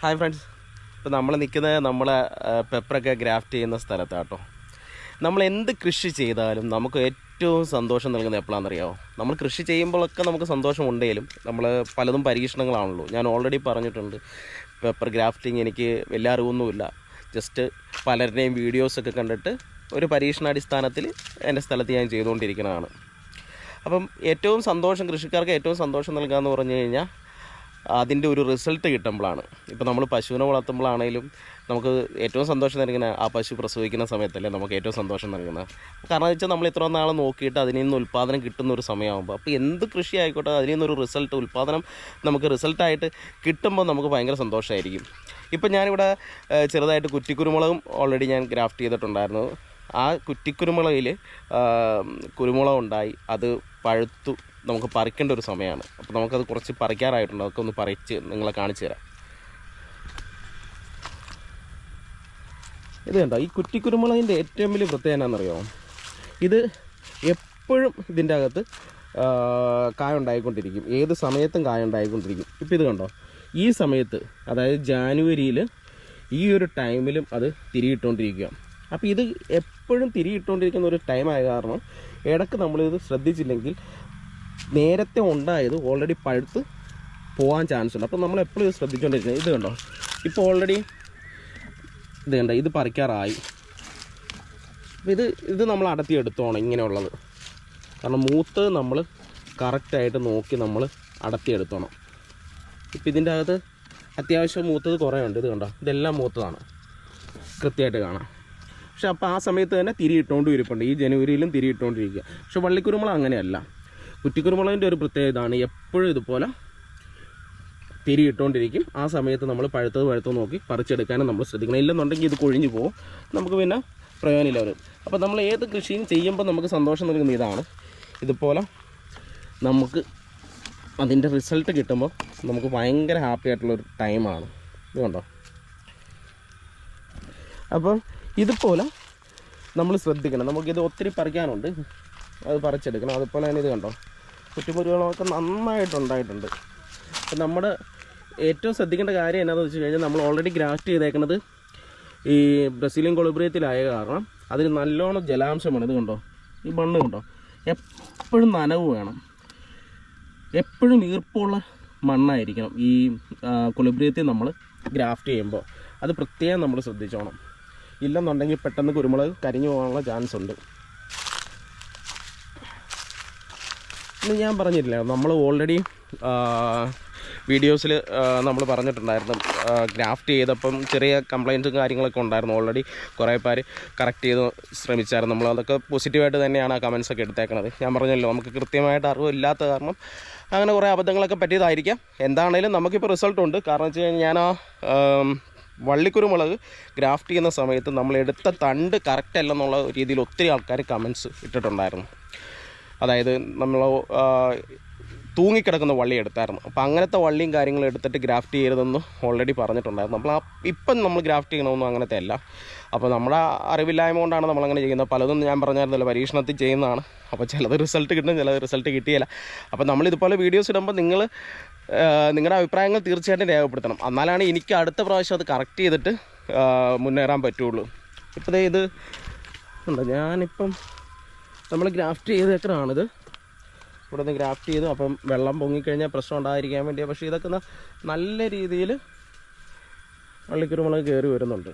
Hi friends ഇപ്പോൾ നമ്മൾ നിൽക്കുന്നത് നമ്മളെ പെപ്പറൊക്കെ ഗ്രാഫ്റ്റ് ചെയ്യുന്ന സ്ഥലത്താണ് സ്ഥലത്താട്ടോ. നമ്മൾ എന്ത് കൃഷി ചെയ്താലും നമുക്ക് ഏറ്റവും സന്തോഷം നൽകുന്നത് എപ്പോഴാണെന്നറിയാമോ നമ്മൾ കൃഷി ചെയ്യുമ്പോഴൊക്കെ നമുക്ക് സന്തോഷം ഉണ്ടെങ്കിലും നമ്മൾ പലതും പരീക്ഷണങ്ങളാണല്ലോ. ഞാൻ ഓൾറെഡി പറഞ്ഞിട്ടുണ്ട് പെപ്പർ ഗ്രാഫ്റ്റിംഗ് എനിക്ക് വലിയ അറിവൊന്നുമില്ല. ജസ്റ്റ് പലരുടെയും വീഡിയോസൊക്കെ കണ്ടിട്ട് ഒരു പരീക്ഷണാടിസ്ഥാനത്തിൽ എന്റെ സ്ഥലത്ത് ഞാൻ ചെയ്തുകൊണ്ടിരിക്കുന്നതാണ്. അപ്പം ഏറ്റവും സന്തോഷം കൃഷിക്കാർക്ക് ഏറ്റവും സന്തോഷം നൽകുക എന്ന് പറഞ്ഞു കഴിഞ്ഞാൽ അതിന്റെ ഒരു റിസൾട്ട് കിട്ടുമ്പോഴാണ്. ഇപ്പോൾ നമ്മൾ പശുവിനെ വളർത്തുമ്പോഴാണേലും നമുക്ക് ഏറ്റവും സന്തോഷം നൽകുന്ന ആ പശു പ്രസവിക്കുന്ന സമയത്തല്ലേ നമുക്ക് ഏറ്റവും സന്തോഷം നൽകുന്നത്. കാരണം എന്ന് വെച്ചാൽ നമ്മൾ ഇത്ര നാൾ നോക്കിയിട്ട് അതിൽ നിന്ന് ഉൽപ്പാദനം കിട്ടുന്ന ഒരു സമയമാകുമ്പോൾ അപ്പോൾ എന്ത് കൃഷി ആയിക്കോട്ടെ അതിൽ നിന്നൊരു റിസൾട്ട് ഉൽപ്പാദനം നമുക്ക് റിസൾട്ടായിട്ട് കിട്ടുമ്പോൾ നമുക്ക് ഭയങ്കര സന്തോഷമായിരിക്കും. ഇപ്പം ഞാനിവിടെ ചെറുതായിട്ട് കുറ്റിക്കുരുമുളകും ഓൾറെഡി ഞാൻ ഗ്രാഫ്റ്റ് ചെയ്തിട്ടുണ്ടായിരുന്നു. ആ കുറ്റിക്കുരുമുളകിൽ കുരുമുളകുണ്ടായി. അത് പഴുത്തു നമുക്ക് പറിക്കേണ്ട ഒരു സമയമാണ്. അപ്പോൾ നമുക്കത് കുറച്ച് പറിക്കാറായിട്ടുണ്ട്. അതൊക്കെ ഒന്ന് പറിച്ച് നിങ്ങളെ കാണിച്ചു തരാം. ഇത് കണ്ടോ? ഈ കുറ്റിക്കുരുമുളകിന്റെ ഏറ്റവും വലിയ പ്രത്യേകത എന്നാണെന്നറിയാമോ ഇത് എപ്പോഴും ഇതിന്റെ അകത്ത് കായ ഉണ്ടായിക്കൊണ്ടിരിക്കും. ഏത് സമയത്തും കായ ഉണ്ടായിക്കൊണ്ടിരിക്കും. ഇപ്പോൾ ഇത് കണ്ടോ? ഈ സമയത്ത് അതായത് ജാനുവരിയിൽ ഈ ഒരു ടൈമിലും അത് തിരിയിട്ടുകൊണ്ടിരിക്കുക അപ്പോൾ ഇത് എപ്പോഴും തിരിയിട്ടുകൊണ്ടിരിക്കുന്ന ഒരു ടൈമായ കാരണം ഇടയ്ക്ക് നമ്മളിത് ശ്രദ്ധിച്ചില്ലെങ്കിൽ നേരത്തെ ഉണ്ടായത് ഓൾറെഡി പഴുത്ത് പോകാൻ ചാൻസ് ഉണ്ട്. അപ്പോൾ നമ്മൾ എപ്പോഴും ഇത് ശ്രദ്ധിച്ചുകൊണ്ടിരിക്കുന്നത് ഇത് കണ്ടോ? ഇപ്പോൾ ഓൾറെഡി ഇത് കണ്ടോ? ഇത് പറിക്കാറായി. അപ്പോൾ ഇത് ഇത് നമ്മൾ അടത്തി എടുത്തോണം ഇങ്ങനെയുള്ളത്. കാരണം മൂത്ത് നമ്മൾ കറക്റ്റായിട്ട് നോക്കി നമ്മൾ അടത്തി എടുത്തോണം. ഇപ്പം ഇതിന്റെ അകത്ത് അത്യാവശ്യം മൂത്തത് കുറേ ഉണ്ട്. ഇത് കണ്ടോ? ഇതെല്ലാം മൂത്തതാണ്. കൃത്യമായിട്ട് കാണാം. പക്ഷെ അപ്പോൾ ആ സമയത്ത് തന്നെ തിരി ഇട്ടുകൊണ്ട് ഇരിപ്പുണ്ട്. ഈ ജനുവരിയിലും തിരി ഇട്ടുകൊണ്ടിരിക്കുക പക്ഷെ വള്ളിക്കുരുമുളക് അങ്ങനെയല്ല. കുറ്റിക്കുരുമുളകിന്റെ ഒരു പ്രത്യേകത ഇതാണ്. എപ്പോഴും ഇതുപോലെ തിരി ഇട്ടുകൊണ്ടിരിക്കും ആ സമയത്ത് നമ്മൾ പഴുത്തത് പഴുത്തത് നോക്കി പറിച്ചെടുക്കാനും നമ്മൾ ശ്രദ്ധിക്കണം. ഇല്ലെന്നുണ്ടെങ്കിൽ ഇത് കൊഴിഞ്ഞു പോകും. നമുക്ക് പിന്നെ പ്രയോജനമില്ല വരും അപ്പോൾ നമ്മൾ ഏത് കൃഷിയും ചെയ്യുമ്പോൾ നമുക്ക് സന്തോഷം നൽകുന്ന ഇതാണ്. ഇതുപോലെ നമുക്ക് അതിന്റെ റിസൾട്ട് കിട്ടുമ്പോൾ നമുക്ക് ഭയങ്കര ഹാപ്പി ആയിട്ടുള്ളൊരു ടൈമാണ് ഇത് കണ്ടോ? അപ്പോൾ ഇതുപോലെ നമ്മൾ ശ്രദ്ധിക്കണം. നമുക്കിത് ഒത്തിരി പറിക്കാനുണ്ട്. അത് പറിച്ചെടുക്കണം. അതുപോലെ തന്നെ ഇത് കണ്ടോ? കുറ്റിമുരുകളൊക്കെ നന്നായിട്ടുണ്ടായിട്ടുണ്ട് അപ്പം നമ്മുടെ ഏറ്റവും ശ്രദ്ധിക്കേണ്ട കാര്യം എന്നാന്ന് വെച്ച് കഴിഞ്ഞാൽ നമ്മൾ ഓൾറെഡി ഗ്രാഫ്റ്റ് ചെയ്തേക്കുന്നത് ഈ ബ്രസീലിയൻ കൊളിബ്രിയത്തിലായ കാരണം അതിന് നല്ലോണം ജലാംശമാണ്. ഇത് കണ്ടോ? ഈ മണ്ണ് കണ്ടോ? എപ്പോഴും നനവ് വേണം. എപ്പോഴും ഈർപ്പമുള്ള മണ്ണായിരിക്കണം ഈ കൊളിബ്രിയത്തിൽ നമ്മൾ ഗ്രാഫ്റ്റ് ചെയ്യുമ്പോൾ. അത് പ്രത്യേകം നമ്മൾ ശ്രദ്ധിച്ചോണം. ഇല്ലെന്നുണ്ടെങ്കിൽ പെട്ടെന്ന് കുരുമുളക് കരിഞ്ഞു പോകാനുള്ള ചാൻസ് ഉണ്ട്. ഞാൻ പറഞ്ഞിട്ടില്ല. നമ്മൾ ഓൾറെഡി വീഡിയോസിൽ നമ്മൾ പറഞ്ഞിട്ടുണ്ടായിരുന്നു. ഗ്രാഫ്റ്റ് ചെയ്തപ്പം ചെറിയ കംപ്ലയിന്റും കാര്യങ്ങളൊക്കെ ഉണ്ടായിരുന്നു ഓൾറെഡി കുറേ പേര് കറക്റ്റ് ചെയ്ത് ശ്രമിച്ചായിരുന്നു. നമ്മൾ അതൊക്കെ പോസിറ്റീവായിട്ട് തന്നെയാണ് ആ കമൻസ് ഒക്കെ ഞാൻ പറഞ്ഞല്ലോ നമുക്ക് കൃത്യമായിട്ട് അറിവില്ലാത്ത കാരണം അങ്ങനെ കുറേ അബദ്ധങ്ങളൊക്കെ പറ്റിയതായിരിക്കാം. എന്താണേലും നമുക്കിപ്പോൾ റിസൾട്ട് ഉണ്ട്. കാരണം വെച്ച് കഴിഞ്ഞാൽ ഞാൻ ആം, വള്ളിക്കുരുമുളക് ഗ്രാഫ്റ്റ് ചെയ്യുന്ന സമയത്ത് നമ്മൾ എടുത്ത തണ്ട് കറക്റ്റ് അല്ലെന്നുള്ള രീതിയിൽ ഒത്തിരി ആൾക്കാർ കമൻസ് ഇട്ടിട്ടുണ്ടായിരുന്നു. അതായത് നമ്മൾ തൂങ്ങിക്കിടക്കുന്ന വള്ളി എടുത്തായിരുന്നു. അപ്പോൾ അങ്ങനത്തെ വള്ളിയും കാര്യങ്ങളും എടുത്തിട്ട് ഗ്രാഫ്റ്റ് ചെയ്യരുതെന്ന് ഓൾറെഡി പറഞ്ഞിട്ടുണ്ടായിരുന്നു. നമ്മൾ ആ ഇപ്പം നമ്മൾ ഗ്രാഫ്റ്റ് ചെയ്യണമെന്നും അങ്ങനത്തെ അല്ല. അപ്പോൾ നമ്മുടെ അറിവില്ലായ്മ കൊണ്ടാണ് നമ്മളങ്ങനെ ചെയ്യുന്നത്. പലതും ഞാൻ പറഞ്ഞായിരുന്നല്ലോ പരീക്ഷണത്തിൽ ചെയ്യുന്നതാണ്. അപ്പോൾ ചിലത് റിസൾട്ട് കിട്ടും ചിലത് റിസൾട്ട് കിട്ടിയില്ല അപ്പോൾ നമ്മൾ ഇതുപോലെ വീഡിയോസ് ഇടുമ്പോൾ നിങ്ങൾ നിങ്ങളുടെ അഭിപ്രായങ്ങൾ തീർച്ചയായിട്ടും രേഖപ്പെടുത്തണം. എന്നാലാണ് എനിക്ക് അടുത്ത പ്രാവശ്യം അത് കറക്റ്റ് ചെയ്തിട്ട് മുന്നേറാൻ പറ്റുള്ളൂ. ഇപ്പോൾ ദേ ഇത് ഉണ്ടോ? ഞാനിപ്പം നമ്മൾ ഗ്രാഫ്റ്റ് ചെയ്ത ഏക്കറാണിത് ഇവിടെ നിന്ന് ഗ്രാഫ്റ്റ് ചെയ്തു അപ്പം വെള്ളം പൊങ്ങിക്കഴിഞ്ഞാൽ പ്രശ്നം ഉണ്ടായിരിക്കാൻ വേണ്ടിയാണ് പക്ഷേ ഇതൊക്കെ നല്ല രീതിയിൽ അള്ളിക്കുരുമുളക് കയറി വരുന്നുണ്ട്.